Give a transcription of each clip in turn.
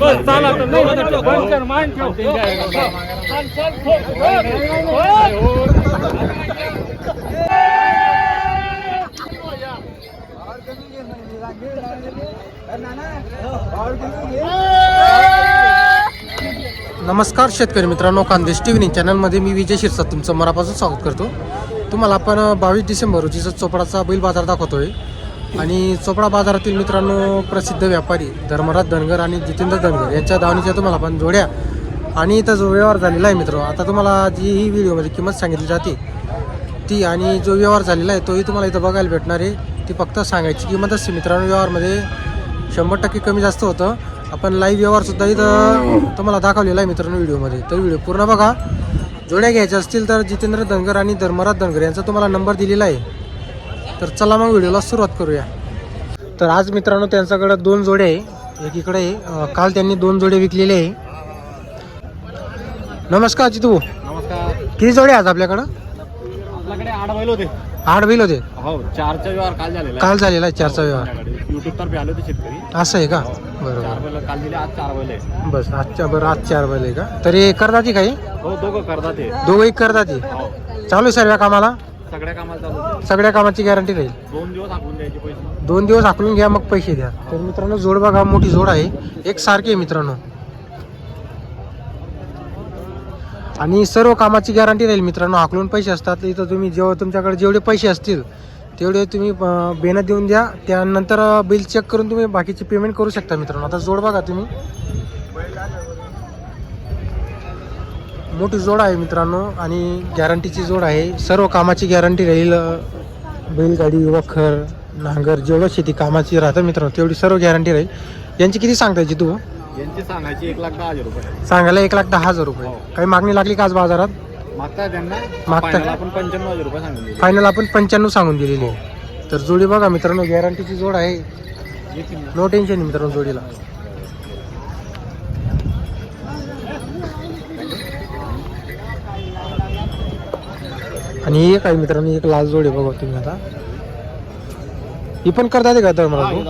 बस चाला तर नाही होत तर बंद कर, मान ठेव. चल, चल, ठेव. हो. नमस्कार शेतकरी मित्रांनो खानदेश टी व्ही चॅनलमध्ये मी विजय शिरसाट तुमचं मनापासून स्वागत करतो तुम्हाला आपण बावीस डिसेंबर रोजीचा चोपडाचा बैल बाजार दाखवतोय आणि चोपडा बाजारातील मित्रांनो प्रसिद्ध व्यापारी धर्मराज धनगर आणि जितेंद्र धनगर यांच्या दावणीच्या तुम्हाला पण जोड्या आणि इथं जो व्यवहार झालेला आहे मित्र आता तुम्हाला जी ही व्हिडिओमध्ये किंमत सांगितली जाते ती आणि जो व्यवहार झालेला आहे तोही तुम्हाला इथं बघायला भेटणार आहे. ती फक्त सांगायची किंमत असते मित्रांनो व्यवहारमध्ये शंभर टक्के कमी जास्त होतं. आपण लाईव्ह व्यवहारसुद्धा इथं तुम्हाला दाखवलेला आहे मित्रांनो व्हिडिओमध्ये. तर व्हिडिओ पूर्ण बघा. जोड्या घ्यायच्या असतील तर जितेंद्र धनगर आणि धर्मराज धनगर यांचा तुम्हाला नंबर दिलेला आहे. तर चला मग व्हिडिओला सुरुवात करूया. तर आज मित्रांनो त्यांच्याकडं दोन जोड्या आहे. एकीकडे काल त्यांनी दोन जोडे विकलेले आहे. नमस्कार जितू नमस्कार. किती जोडे आज आपल्याकडं? आपल्याकडे आठ बैल होते. आठ बैल होते. हो चारचा व्यवहार काल झालेला काल झालेला आहे चारचा व्यवहार. युट्यूब तर्फे आले होते शेतकरी. असं आहे का? चार बरोबर. बैल काल दिले आज चार बैल आहे बस आजच्या बरं आज चार बैल आहे का? तरी करतात काही हो? दोघं करतात दोघंही हो. चालू आहे सर्व कामाला? सगळ्या कामाला चालू होते. सगळ्या कामाची गॅरंटी राहील. दोन दिवस हाकून द्यायचे पैसे. दोन दिवस आकलून घ्या मग पैसे द्या. तर मित्रांनो जोड बघा मोठी जोड आहे. एक सारखी आहे मित्रांनो. आणि सर्व कामाची गॅरंटी राहील मित्रांनो. आकलून पैसे असतात. इथं तुम्ही जेव्हा तुमच्याकडे जेवढे पैसे असतील तेवढे तुम्ही बेनं देऊन द्या. त्यानंतर बिल चेक करून तुम्ही बाकीचे पेमेंट करू शकता मित्रांनो. आता जोड बघा तुम्ही. मोठी जोड आहे मित्रांनो आणि गॅरंटीची जोड आहे. सर्व कामाची गॅरंटी राहील बैलगाडी वखर नांगर जेवढं शेती कामाची राहतं मित्रांनो तेवढी सर्व गॅरंटी राहील. यांची किती सांगता याची तू यांची सांगायची एक लाख दहा हजार रुपये. सांगायला एक लाख दहा हजार रुपये. हो. काही मागणी लागली का आज बाजारात? मागताय त्यांना. मागताय. आपण पंच्याण्णव हजार रुपये सांगून दिले. फायनल आपण पंच्याण्णव सांगून दिलेली आहे. तर जोडी बघा मित्रांनो गॅरंटीची जोड आहे. नो. टेन्शन मित्रांनो जोडीला. आणि एक आहे मित्रांनो एक लाल जोड आहे बघा तुम्ही आता. ही पण करतात का तर हा, मला हे.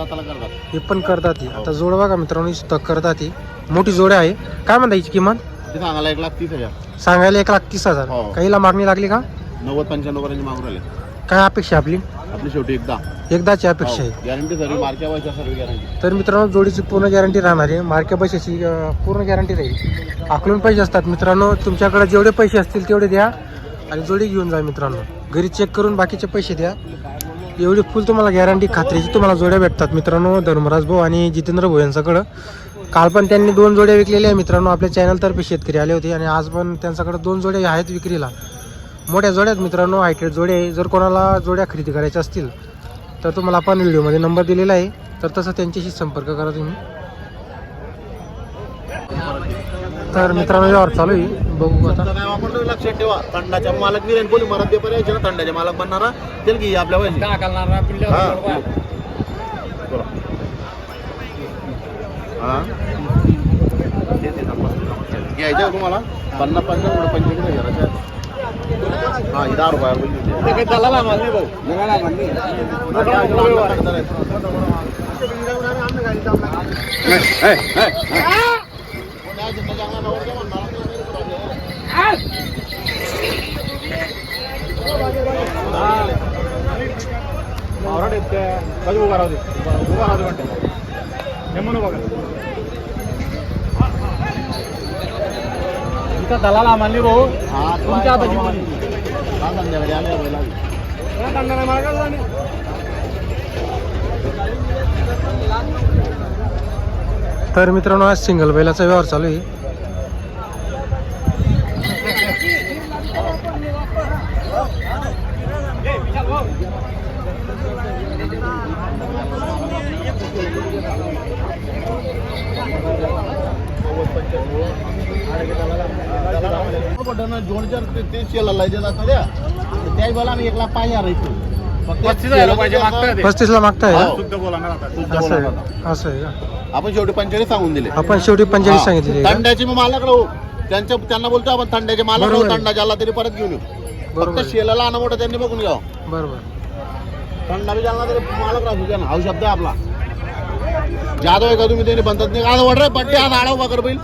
हे पण करतात ही. आता जोड बघा मित्रांनो ही सुद्धा करतात ही. मोठी जोड आहे. काय म्हणता हिची किंमत? ते सांगायला एक लाख तीस हजार. सांगायला एक लाख तीस हजार. हो. काहीला मागणी लागली का? नव्वद पंच्याण्णव पर्यंत मागून राहिले. काय अपेक्षा आहे आपली? आपली शेवटी एकदा. एकदाची अपेक्षा आहे. गॅरंटी सर्व मार्क्या सर्व गॅरंटी तर मित्रांनो जोडीची पूर्ण गॅरंटी राहणार आहे. मार्के पैशाची अं, पूर्ण गॅरंटी राहील. आकलून पैसे असतात. मित्रांनो तुमच्याकडे जेवढे पैसे असतील तेवढे द्या. आणि जोडी घेऊन जा मित्रांनो. घरी चेक करून बाकीचे पैसे द्या. एवढी फुल तुम्हाला गॅरंटी खात्रीची तुम्हाला जोड्या भेटतात मित्रांनो धर्मराज भाऊ आणि जितेंद्र भाऊ यांच्याकडं. काल पण त्यांनी दोन जोड्या विकलेल्या आहे मित्रांनो आपल्या चॅनलतर्फे शेतकरी आले होते आणि आज पण त्यांच्याकडे दोन जोड्या आहेत विक्रीला. मोठ्या जोड्यात मित्रांनो हायटेड जोडे आहे. जर कोणाला जोड्या खरेदी करायच्या असतील तर तुम्हाला आपण व्हिडिओमध्ये नंबर दिलेला आहे. तर तसं त्यांच्याशी संपर्क करा तुम्ही. तर मित्रांनो व्यवहार चालू आहे. बघू आता. नाही वापरतो लक्षात ठेवा. थंडाच्या मालक नाही कोणी मरात पेपर यायचे ना थंडाचे मालक बनणारा तेल घे आपल्या वयाची हा. बोला. हा. ते ते नंबर. घ्यायचे आहे तुम्हाला? पन्नास पंचावन्न पंचवीस हजाराचे हा ही दहा रुपया माल भाऊ? कधी उभा राहते उभा राहते म्हणते हे बघा इथं दलाल आम्हाला भाऊ तुमच्या हाताची मुली. हा संध्याकाळी आले तर मित्रांनो आज सिंगल बैलाचा व्यवहार चालू आहे. जोडच्या ते शेला लायचे जात द्या. त्याच बोला आम्ही एक लाख पाच हजार पस्तीस हजार रुपयाचे शेला मागताय ते. पस्तीसला मागताय का? हो. शुद्ध बोला ना आता. शुद्ध असं आहे आहे का आपण शेवटी पंचेचाळीस सांगून दिले आपण शेवटी पंचेचाळीस हा. सांगितलेली आहे का? थंड्याची मग मालक राहू त्यांच्या त्यांना बोलतो आपण थंड्याचे मालक राहू बरोबर आहे. थंडा ज्याला तरी परत घेऊन येऊ बरोबर फक्त आहे. शेला लहान मोठं त्यांनी बघून घ्यावं बरोबर थंडा बी ज्याला तरी मालक राहू द्या ना हा शब्द आहे आपला जादव आहे का तुम्ही त्याने बनतात नाही आज वडरे पट्टे आज आडाव का कर बैल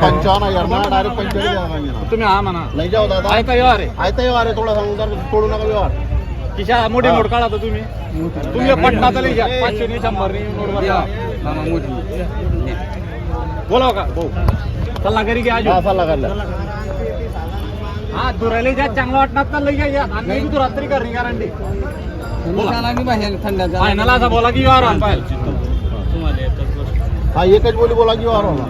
पंचावन्न हजार ना डायरेक्ट पंचेचाळीस तुम्ही हा म्हणा. लई जाऊ दादा ऐका व्यवहार आहे. आयता व्यवहार आहे थोडा सांगू जर तोडू नका व्यवहार. किशा मोठी नोट काढा आता तुम्ही. तुम्ही पटना तरी घ्या पाचशे नि शंभर नि नोट बदला. बोलाव का? भाऊ घरी घ्या हा सल्ला काढला हा दुरायला ज्या चांगलं वाटणार तर लई घ्या आणि एक दुरात तरी करणे गॅरंटी फायनल असा बोला की आला पाहिजे तुम्हाला एकच गोष्ट. हा एकच बोली बोला की व्यवहार होला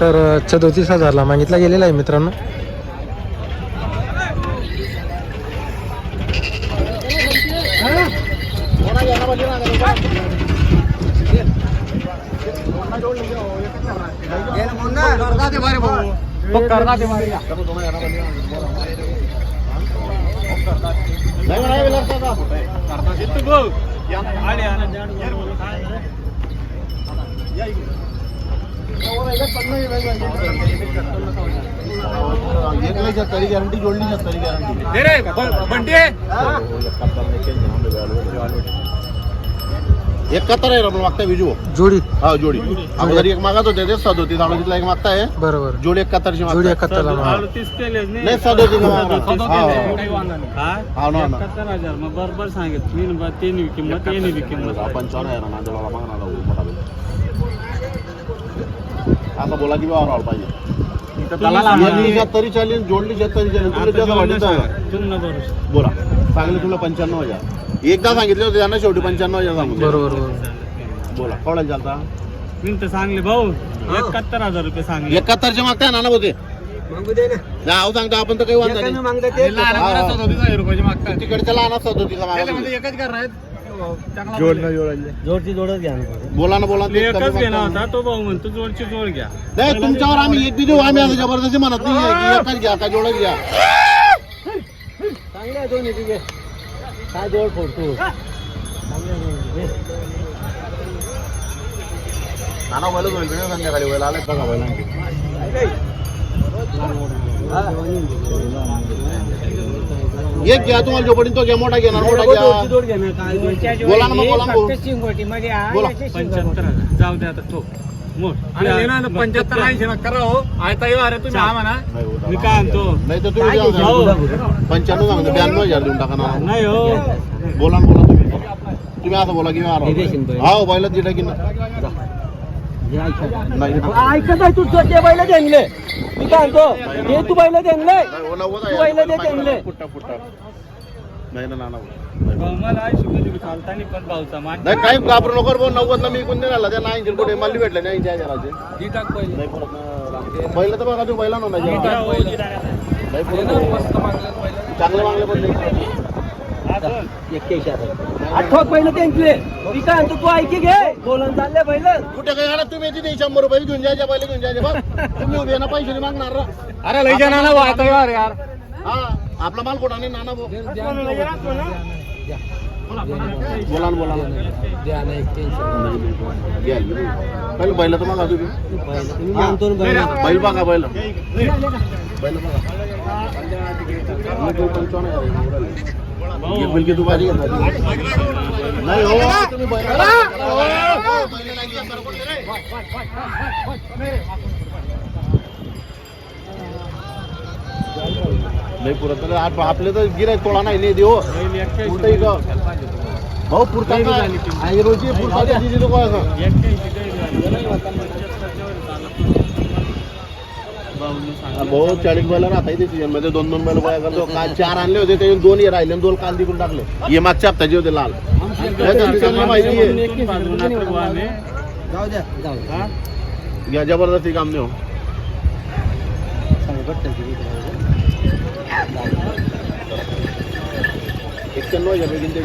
तर सदोतीस हजारला मागितला गेलेला आहे मित्रांनो बघ, करणार ते मारी घ्या. नाही म्हणाय वेळेला दादा. करणार ते तू बघ. या, आले, आले. या इकडे. एक लई तरी गॅरंटी जोडली तरी गॅरंटी बंटी ब- एकाहत्तर आहे आपण मागताय बिजू जोडी. हा जोडी. अगोदर एक मागत होते ते सदोतीस अडोतीसला एक मागताय. बरोबर. जोडी एकाहत्तरची जोडी मागताय. एकाहत्तरला मागा. नाही. सदोतीस हा ना ना हजार. मग बरोबर सांगित मी न- ते नि किंमत किंमत पंचावन्न आहे ना नांदेडला मागणार मोठा बैल आता बोला की व्यवहार व्हायला पाहिजे. तरी चालेल जोडली तरी चालेल तुला वाटत. बोला. सांगले तुला पंच्याण्णव हजार. एकदा सांगितले होते त्यांना शेवटी पंच्याण्णव हजार दिले. बरोबर बरोबर. बोला. कवळ्याला चालता मी तर सांगले भाऊ. एकाहत्तर हजार रुपये सांगले. एकाहत्तरचे मागताय नाना होते नाव सांगतो आपण तर काही वांधा नाही. तिकडच्या लहान असतात होती मागायला? एकच करणार जोडची जोडच घ्या बोला ना. बोला ना, तेच एकच कमी घेणार. होता तो भाऊ म्हणतो जोडची जोड घ्या. नाही तुमच्यावर आम्ही एक बी देऊ आम्ही असं जबरदस्ती म्हणत नाही. की एकच घ्या का जोडच घ्या. चांगल्या दोन्ही तुझे काय जोड फोडतो? नाना बैल होईल तुम्ही संध्याकाळी बैल आले बघा बैलांची एक घ्या तुम्हाला जो पडेल तो घ्या मोठा घेणार मोठा घ्या बोला ना मग बोला ना भाऊ. बोला. पंच्याहत्तर हजार. जाऊ दे आता तो मोठ. पंच्याहत्तर ऐंशी ना करा हो. आयता येऊ अरे तुम्ही हा म्हणा नाही हो, मी काय आणतो नाही तर तुम्ही द्या. ना. पंच्याण्णव सांगतो ब्याण्णव हजार देऊन टाका ना. नाही हो. बोला ना बोला तुम्ही. तुम्ही आता बोला की हा हो बैल दिलं की नाही. ऐकत आहे तू. ते बैल देंगले मी काय म्हणतो? हे तू बैल नाही, नव्वद आहे. तू बैल दे फुटा नाही नाही. नाही काही घाबरू नको भाऊ. नव्वदला मी कोण नाही झाला त्या नाही कुठे? मला भेटले नाही पहिले. नाही तर बघा तू पहिला ना. नाही चांगले मागले पण बोल. आठवत बैल त्यांचे. मी काय तू ऐकी घे. बोलून चालले बैल कुठे काही आणा तुम्ही येते शंभर रुपये घेऊन जायचे पहिले घेऊन जायचे बघ तुम्ही उभे ना पैसे मागणार. अरे लई जाणार ना भाऊ, आता यार. हा आपला माल कुठं नाही नाना भाऊ. बोला बोला. पहिले बैल तर तुम्ही. हा. बैल बघा बैल. बैल बघा. पंचावन्न की तू घेतला नाही हो तुम्ही. हो, नाही पुरत आठ आपले तर गिराय तोळा नाही नाही देऊ कुठेही का? भाऊ पुरता रोजी पुरता लोकं असं. एक्क्याऐंशी काही झाली. पंच्याहत्तरच्या वर चालत. भाऊने सांगितलं. भाऊ चाळीस बैल राहता सीजनमध्ये. दोन दोन बैल गोळा करतो काल चार आणले होते ते दोन हे राहिले दोन काल तिकडून टाकले. हे मागच्या हप्त्याचे होते लाल. माहिती आहे. हा? जबरदस्ती काम नाही हो. एक्क्याण्णव त्यांचे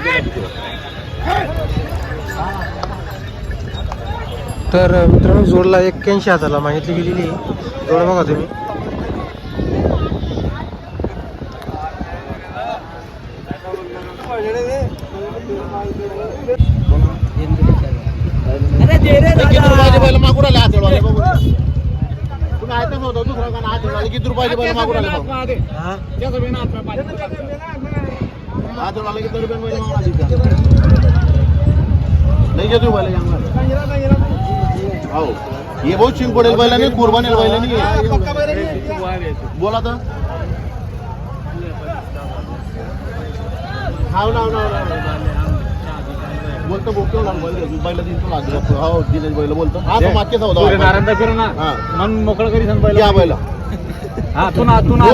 तर मित्रांनो जोडला एक्क्याऐंशी हजारला मागितली गेलेली जोड बघा तुम्ही. अरे किती रुपयाचे बैल मागून आले हातळवाले किती रुपयाचे आले बघ आले नाही. घेतो बैल हो. हे भाऊ चिंग पडेल बैलाने कुर्बानीला बैलाने बोला तर. हाव नाव नाव बोलतो बोलतो. ना बैल बैल दिसतो हो दिनेश बैल बोलतो. हा तो मागचे होता फिर ना. हा. मन मोकळं करी सांग या बैल. हा तू ना तू ना.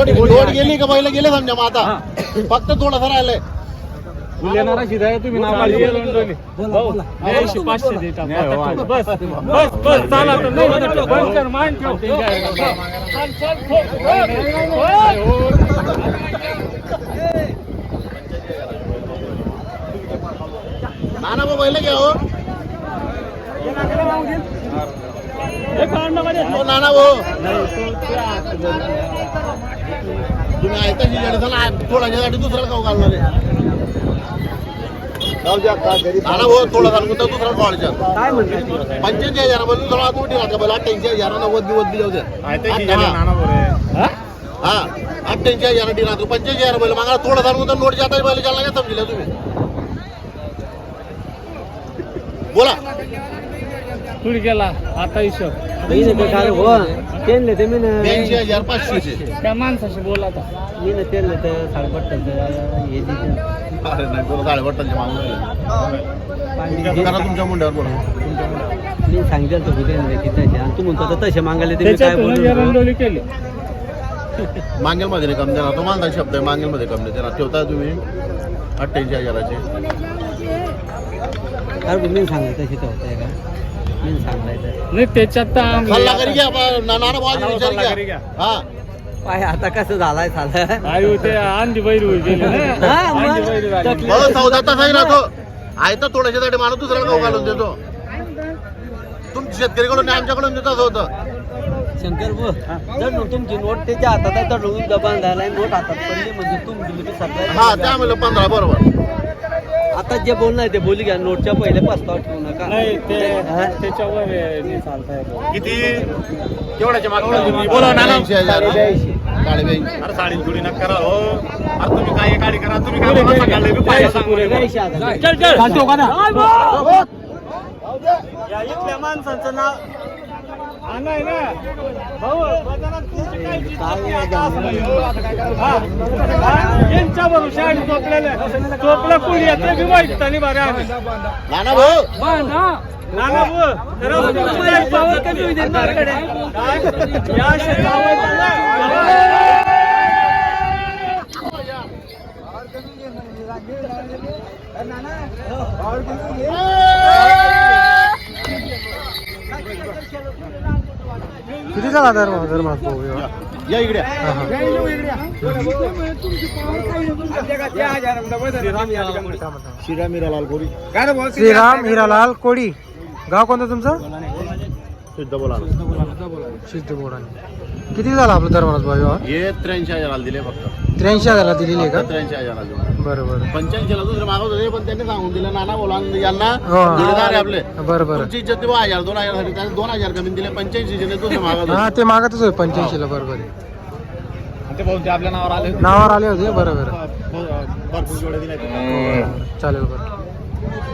गेली का बैल? गेले समजा मग आता. फक्त थोडंसं राहिलंय. येणारा आहे तुम्ही नाव काढली पाचशे देतात बस बस बस चाला तर नाही बंद कर मान ठेव. नाना भाऊ बैल घ्या हो. हो, नाना भाऊ. तुम्ही ऐका शिजाडी चला थोड्यासाठी दुसऱ्याला खाऊ घालणार आहे. नाना भाऊ थोडा तर दुसरा कॉलच्या काय हजार बोलून थोडा तोटी राहता बैल अठ्ठ्याऐंशी हजार नव्वद होते हा? अठ्ठ्याऐंशी हजार डी राहतो पंच्याऐंशी हजार बैल मागा थोडा तर नोट जाता बैल चालला का समजिला तुम्ही? बोला. तुडी गेला? आता हिशोब. त्यांना ते मी पाचशेचे त्या माणसाशी बोला मी ना साडेपट्ट्याचं हे दिलं. अरे नाही तुला साडेपट्टांचे मागून राहिले. करा तुमच्या मुंड्यावर बोला. मी सांगितलं तर आणि तू म्हणतो तसे मागायला काय केली मांगेल मध्ये नाही कम देणार तो मांगा शब्द आहे मांगेल मध्ये कम देणार. ठेवता तुम्ही? अठ्ठ्याऐंशी हजाराचे. अरे मी सांगितलं तशी तर होतंय का? मी सांगायचं नाही त्याच्यात नाना विचार घ्या. हा. पाय आता कसं झालाय झालं आयु ते आंधी बैल होई गेली ना हा, मग. आंधी बैल झाली. तकलीफ. हो चौदा तासही राहतो आहे तर थोड्याशासाठी मला दुसऱ्याला गाव घालून देतो. तुमच्या शेतकरीकडून आमच्याकडून देत असं होतं. शंकर भाऊ जर नो- तुमची नोट त्याच्या हातात आहे तर रोज दबाण झालाय नोट हातात पडली म्हणजे तुम दिली हा त्या म्हणलं पंधरा बरोबर. आता जे बोलणं ते बोली घ्या नोटच्या पहिले पस्ताव ठेवू नका. नाही ते हा? त्याच्यावर आहे, नाही चालता येत. किती बोला नाना. अरे साडी जुडी नका करा हो. अरे तुम्ही काय गाडी करा तुम्ही काय बोला सकाळी मी पाहिलं सांगू नये. ब्याऐंशी हजार. चल चल. सांगतो का या इथल्या माणसांचं नाव. नाही ना भाऊ बाजारात तुमची काय चीज काय नाही, आता असं नाही, हो, आता काय करायचं? हा? हा? यांच्या भरोशा आम्ही झोपलेले झोपलं कुणी येते वाईट बरे नाना भाऊ. पावर कमी होईल किती झाला भाऊ. व्यवहार? या इकडे हा, हा. शिरा लाल गोरी श्रीराम हिरालाल कोडी गाव कोणतं तुमचं? सिद्ध बोला किती झाला आपलं भाऊ व्यवहार हे? त्र्याऐंशी हजाराला दिले फक्त. त्र्याऐंशी हजारला दिलेली आहे का? त्र्याऐंशी हजाराला दिले. बरं बरं. पंच्याऐंशीला दुसरे मागवत होते पण त्यांनी सांगून दिलं. नाना बोला यांना हो. दिलेदार आहे आपले. बरं बरं. तुमची इज्जत तेव्हा हजार दोन हजारसाठी त्याने दोन हजार कमी दिले पंच्याऐंशी दिले दुसरे मागवत हा. ते मागतच होते पंच्याऐंशीला. बरोबर आहे ते भाऊ ते आपल्या नावावर आले नावावर आले होते बरोबर भरपूर जोडे दिले. चालेल बरं.